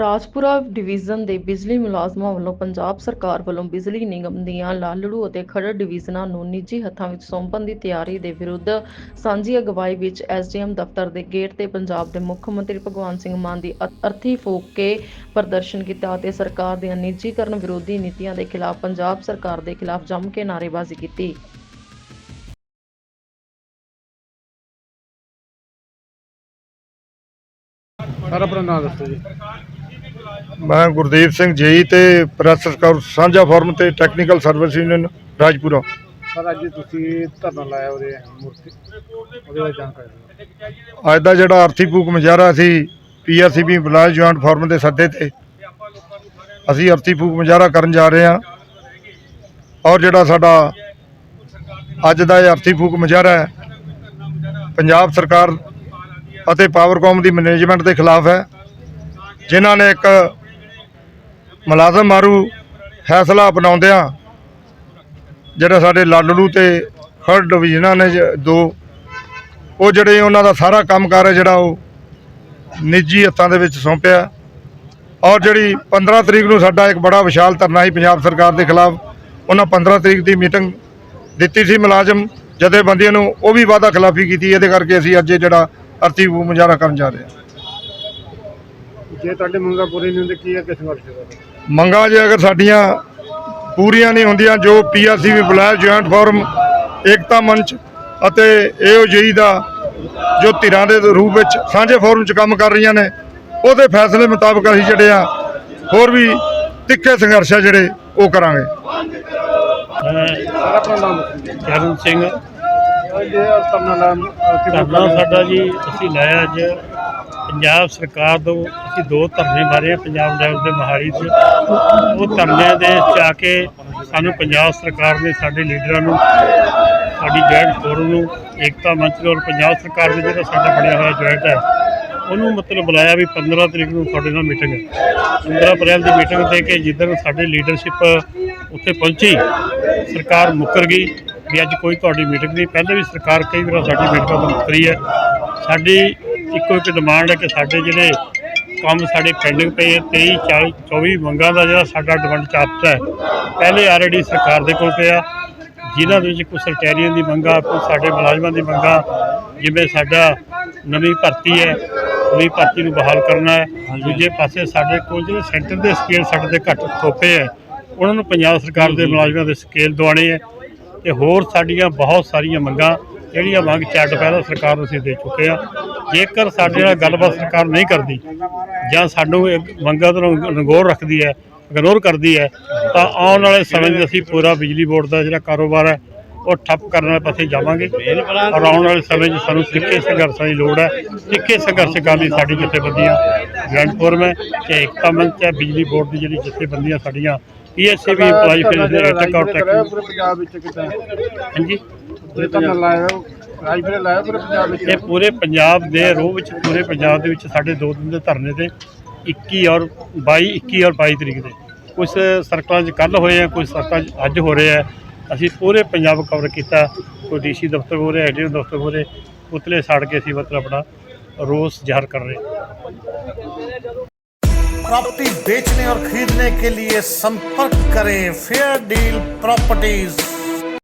Rajpura division ਦੇ ਬਿਜਲੀ ਮੁਲਾਜ਼ਮਾਂ ਵੱਲੋਂ ਪੰਜਾਬ ਸਰਕਾਰ ਵੱਲੋਂ ਬਿਜਲੀ ਨਿਗਮ ਦੀਆਂ ਲਾਲੜੂ ਅਤੇ ਖਰੜ ਡਿਵੀਜ਼ਨਾਂ ਨੂੰ ਨਿੱਜੀ ਹੱਥਾਂ ਵਿੱਚ ਸੌਂਪਣ ਦੀ ਤਿਆਰੀ ਦੇ ਵਿਰੁੱਧ ਸਾਂਝੀ ਅਗਵਾਈ ਵਿੱਚ ਐਸਡੀਐਮ ਦਫ਼ਤਰ ਦੇ ਗੇਟ ਤੇ ਪੰਜਾਬ ਦੇ ਮੁੱਖ ਮੰਤਰੀ ਭਗਵੰਤ ਸਿੰਘ ਮਾਨ ਦੀ ਅਰਥੀ ਫੂਕ ਕੇ ਪ੍ਰਦਰਸ਼ਨ ਕੀਤਾ ਅਤੇ ਸਰਕਾਰ ਦੀਆਂ ਨਿੱਜੀਕਰਨ ਵਿਰੋਧੀ ਨੀਤੀਆਂ ਦੇ ਖਿਲਾਫ ਪੰਜਾਬ ਸਰਕਾਰ ਦੇ ਖਿਲਾਫ ਜੰਮ ਕੇ ਨਾਅਰੇਬਾਜ਼ੀ ਕੀਤੀ। ਸਾਰਾ, ਆਪਣਾ ਨਾਮ ਦੱਸੋ ਜੀ। ਮੈਂ ਗੁਰਦੀਪ ਸਿੰਘ ਜੇਈ ਤੇ ਪ੍ਰੈਸ ਸਕਾਊਟ ਸਾਂਝਾ ਫੋਰਮ ਤੇ technical service union Rajpura. Sir ਅੱਜ ਤੁਸੀਂ ਧਰਨਾ ਲਾਇਆ ਉਹਦੇ ਮੂਰਤੀ ਉਹਦੇ ਬਾਰੇ ਜਾਣਕਾਰੀ ਦਿਓ। ਅੱਜ ਦਾ ਜਿਹੜਾ ਆਰਥੀ ਫੂਕ ਮੁਜ਼ਾਹਰਾ ਸੀ ਪੀਆਰਸੀਬੀ ਬਲਾਜ ਜੁਆਇੰਟ ਫੋਰਮ ਦੇ ਸੱਦੇ ਤੇ ਅਸੀਂ ਆਰਥੀ ਫੂਕ ਮੁਜ਼ਾਹਰਾ ਕਰਨ ਜਾ ਰਹੇ ਹਾਂ। ਔਰ ਜਿਹੜਾ ਸਾਡਾ ਅੱਜ ਦਾ ਇਹ ਆਰਥੀ ਫੂਕ ਮੁਜ਼ਾਹਰਾ ਹੈ ਪੰਜਾਬ ਸਰਕਾਰ ਅਤੇ ਪਾਵਰਕੌਮ ਦੀ ਮੈਨੇਜਮੈਂਟ ਦੇ ਖਿਲਾਫ ਹੈ ਜਿਨ੍ਹਾਂ ਨੇ ਇੱਕ ਮੁਲਾਜ਼ਮ ਮਾਰੂ ਫੈਸਲਾ ਅਪਣਾਉਂਦਿਆਂ ਜਿਹੜਾ ਸਾਡੇ ਲਾਡਲੂ ਤੇ ਖਰੜ ਡਿਵੀਜ਼ਨਾਂ ਨੇ ਜ- ਦੋ, ਉਹ ਜਿਹੜੇ ਉਹਨਾਂ ਦਾ ਸਾਰਾ ਕੰਮਕਾਰ ਹੈ ਜਿਹੜਾ ਉਹ ਨਿੱਜੀ ਹੱਥਾਂ ਦੇ ਵਿੱਚ ਸੌਂਪਿਆ। ਔਰ ਜਿਹੜੀ 15 ਤਰੀਕ ਨੂੰ ਸਾਡਾ ਇੱਕ ਬੜਾ ਵਿਸ਼ਾਲ ਧਰਨਾ ਸੀ ਪੰਜਾਬ ਸਰਕਾਰ ਦੇ ਖਿਲਾਫ, ਉਹਨਾਂ 15 ਤਰੀਕ ਦੀ ਮੀਟਿੰਗ ਦਿੱਤੀ ਸੀ ਮੁਲਾਜ਼ਮ ਜਥੇਬੰਦੀਆਂ ਨੂੰ, ਉਹ ਵੀ ਵਾਅਦਾ ਖਿਲਾਫੀ ਕੀਤੀ, ਇਹਦੇ ਕਰਕੇ ਅਸੀਂ ਅੱਜ ਜਿਹੜਾ ਅਰਥੀ ਮੁਜ਼ਾਹਰਾ ਕਰਨ ਜਾ ਰਹੇ ਹਾਂ। ਜੇ ਤੁਹਾਡੇ ਮੰਗਾਂ ਪੂਰੀ ਨਹੀਂ ਹੁੰਦੀ ਕੀ ਅੱਗੇ ਸੰਘਰਸ਼ ਹੋਵੇਗਾ ਮੰਗਾਂ ਜੇ ਅਗਰ ਸਾਡੀਆਂ ਪੂਰੀਆਂ ਨਹੀਂ ਹੁੰਦੀਆਂ ਜੋ ਪੀਆਰਸੀ ਵੀ ਬੁਲਾਇਆ ਜੁਆਇੰਟ ਫੋਰਮ ਏਕਤਾ ਮੰਚ ਅਤੇ ਏਓਜੀ ਦਾ ਜੋ ਧਿਰਾਂ ਦੇ ਰੂਪ ਵਿੱਚ ਸਾਂਝੇ ਫੋਰਮ 'ਚ ਕੰਮ ਕਰ ਰਹੀਆਂ ਨੇ ਉਹਦੇ ਫੈਸਲੇ ਮੁਤਾਬਕ ਅਸੀਂ ਜਿਹੜੇ ਆ ਹੋਰ ਵੀ ਤਿੱਖੇ ਸੰਘਰਸ਼ ਆ ਜਿਹੜੇ ਉਹ ਕਰਾਂਗੇ। ਚਰਨ ਸਿੰਘ। ਧਰਨਾ ਸਾਡਾ ਜੀ ਅਸੀਂ ਲਾਇਆ ਅੱਜ ਪੰਜਾਬ ਸਰਕਾਰ ਤੋਂ ਅਸੀਂ ਦੋ ਧਰਨੇ ਮਾਰੇ ਆ, ਪੰਜਾਬ ਲੈਵਲ ਦੇ ਮਹਾਰੀ 'ਚ ਉਹ ਧਰਨਿਆਂ ਦੇ ਚ ਆ ਕੇ ਸਾਨੂੰ ਪੰਜਾਬ ਸਰਕਾਰ ਨੇ ਸਾਡੇ ਲੀਡਰਾਂ ਨੂੰ, ਸਾਡੀ ਜੁਆਇੰਟ ਫੋਰਮ ਨੂੰ, ਏਕਤਾ ਮੰਚ ਨੂੰ ਔਰ ਪੰਜਾਬ ਸਰਕਾਰ ਦੇ ਜਿਹੜਾ ਸਾਡਾ ਬਣਿਆ ਹੋਇਆ ਜੁਆਇੰਟ ਹੈ, ਉਹਨੂੰ ਮਤਲਬ ਬੁਲਾਇਆ ਵੀ 15 ਤਰੀਕ ਨੂੰ ਤੁਹਾਡੇ ਨਾਲ ਮੀਟਿੰਗ ਹੈ। 15 ਅਪ੍ਰੈਲ ਦੀ ਮੀਟਿੰਗ ਦੇ ਕੇ ਜਿੱਦਣ ਸਾਡੀ ਲੀਡਰਸ਼ਿਪ ਉੱਥੇ ਪਹੁੰਚੀ, ਸਰਕਾਰ ਮੁੱਕਰ ਗਈ ਵੀ ਅੱਜ ਕੋਈ ਤੁਹਾਡੀ ਮੀਟਿੰਗ ਨਹੀਂ। ਪਹਿਲੇ ਵੀ ਸਰਕਾਰ ਕਈ ਵਾਰ ਸਾਡੀ ਮੀਟਿੰਗਾਂ ਤੋਂ ਮੁੱਕਰੀ ਹੈ। ਸਾਡੀ ਇੱਕੋ ਇੱਕ ਡਿਮਾਂਡ ਹੈ ਕਿ ਸਾਡੇ ਜਿਹੜੇ ਕੰਮ ਸਾਡੇ ਪੈਂਡਿੰਗ ਪਏ ਹੈ 23 40 24 ਮੰਗਾਂ ਦਾ ਜਿਹੜਾ ਸਾਡਾ ਡਿਮਾਂਡ ਚਾਪਟਰ ਹੈ। ਪਹਿਲੇ ਆਲਰੇਡੀ ਸਰਕਾਰ ਦੇ ਕੋਲ ਪਿਆ। ਜਿਨ੍ਹਾਂ ਦੇ ਵਿੱਚ ਕੁਝ ਸਰਕਾਰੀਆਂ ਦੀ ਮੰਗਾਂ ਕੁਝ ਸਾਡੇ ਮੁਲਾਜ਼ਮਾਂ ਦੀ ਮੰਗਾਂ ਜਿਵੇਂ ਸਾਡਾ ਨਵੀਂ ਭਰਤੀ ਹੈ ਨਵੀਂ ਭਰਤੀ ਨੂੰ ਬਹਾਲ ਕਰਨਾ ਹੈ। ਦੂਜੇ ਪਾਸੇ ਸਾਡੇ ਕੋਲ ਜਿਹੜੇ ਸੈਂਟਰ ਦੇ ਸਕੇਲ ਸਾਡੇ ਦੇ ਘੱਟ ਥੋਪੇ ਹੈ ਉਹਨਾਂ ਨੂੰ ਪੰਜਾਬ ਸਰਕਾਰ ਦੇ ਮੁਲਾਜ਼ਮਾਂ ਦੇ ਸਕੇਲ ਦਿਵਾਉਣੇ ਹੈ। ਤੇ ਹੋਰ ਸਾਡੀਆਂ ਬਹੁਤ ਸਾਰੀਆਂ ਮੰਗਾਂ ਜਿਹੜੀਆਂ ਮੰਗ ਚੱਡ ਪਹਿਲਾਂ ਸਰਕਾਰ ਨੂੰ ਅਸੀਂ ਦੇ ਚੁੱਕੇ ਆ। ਜੇਕਰ ਸਾਡੇ ਨਾਲ ਗੱਲਬਾਤ ਸਰਕਾਰ ਨਹੀਂ ਕਰਦੀ ਜਾਂ ਸਾਨੂੰ ਮੰਗਾਂ ਤੋਂ ਨਗੋਰ ਰੱਖਦੀ ਹੈ ਇਗਨੋਰ ਕਰਦੀ ਹੈ ਤਾਂ ਆਉਣ ਵਾਲੇ ਸਮੇਂ 'ਚ ਅਸੀਂ ਪੂਰਾ ਬਿਜਲੀ ਬੋਰਡ ਦਾ ਜਿਹੜਾ ਕਾਰੋਬਾਰ ਹੈ ਉਹ ਠੱਪ ਕਰਨ ਵਾਲੇ ਪਾਸੇ ਜਾਵਾਂਗੇ। ਔਰ ਆਉਣ ਵਾਲੇ ਸਮੇਂ 'ਚ ਸਾਨੂੰ ਤਿੱਖੇ ਸੰਘਰਸ਼ਾਂ ਦੀ ਲੋੜ ਹੈ ਤਿੱਖੇ ਸੰਘਰਸ਼ ਕਰਨ ਲਈ ਸਾਡੀ ਜਥੇਬੰਦੀਆਂ ਗ੍ਰੈਂਡ ਫੋਰਮ ਹੈ ਤੇ ਏਕਤਾ ਮੰਚ ਹੈ ਬਿਜਲੀ ਬੋਰਡ ਦੀ ਜਿਹੜੀ ਜਥੇਬੰਦੀਆਂ ਸਾਡੀਆਂ ਪੀਐਸਸੀ ਵੀ ਅਪਲਾਈ ਫਿਰ ਟੈਕ ਆਊਟ ਕਰਿਆ ਟੈਕ ਪੂਰੇ ਪੰਜਾਬ ਵਿੱਚ ਕਿਤੇ ਹਾਂਜੀ ਇਹ ਧਰਨਾ ਲਾਇਆ ਰਾਜਪੁਰੇ ਲਾਇਆ ਪੂਰੇ ਪੰਜਾਬ ਵਿੱਚ ਇਹ ਪੂਰੇ ਪੰਜਾਬ ਦੇ ਰੋਹ ਵਿੱਚ ਪੂਰੇ ਪੰਜਾਬ ਦੇ ਵਿੱਚ ਸਾਡੇ ਦੋ ਦਿਨ ਦੇ ਧਰਨੇ ਤੇ 21 ਔਰ 22 21 ਔਰ 22 ਤਰੀਕ ਦੇ ਕੁਝ ਸਰਕਲਾਂ 'ਚ ਕੱਲ ਹੋਏ ਆ ਕੁਝ ਸਰਕਲਾਂ 'ਚ ਅੱਜ ਹੋ ਰਹੇ ਆ ਅਸੀਂ ਪੂਰੇ ਪੰਜਾਬ ਕਵਰ ਕੀਤਾ ਕੋਈ ਡੀਸੀ ਦਫ਼ਤਰ ਹੋ ਰਿਹਾ ਐਡੀਓ ਦਫ਼ਤਰ ਹੋ ਰਹੇ ਪੁਤਲੇ ਸਾੜ ਕੇ ਅਸੀਂ ਮਤਲਬ ਆਪਣਾ ਰੋਸ ਜ਼ਾਹਰ ਕਰ ਰਹੇ ਹਾਂ प्रॉपर्टी बेचने और खरीदने के लिए संपर्क करें फेयर डील प्रॉपर्टीज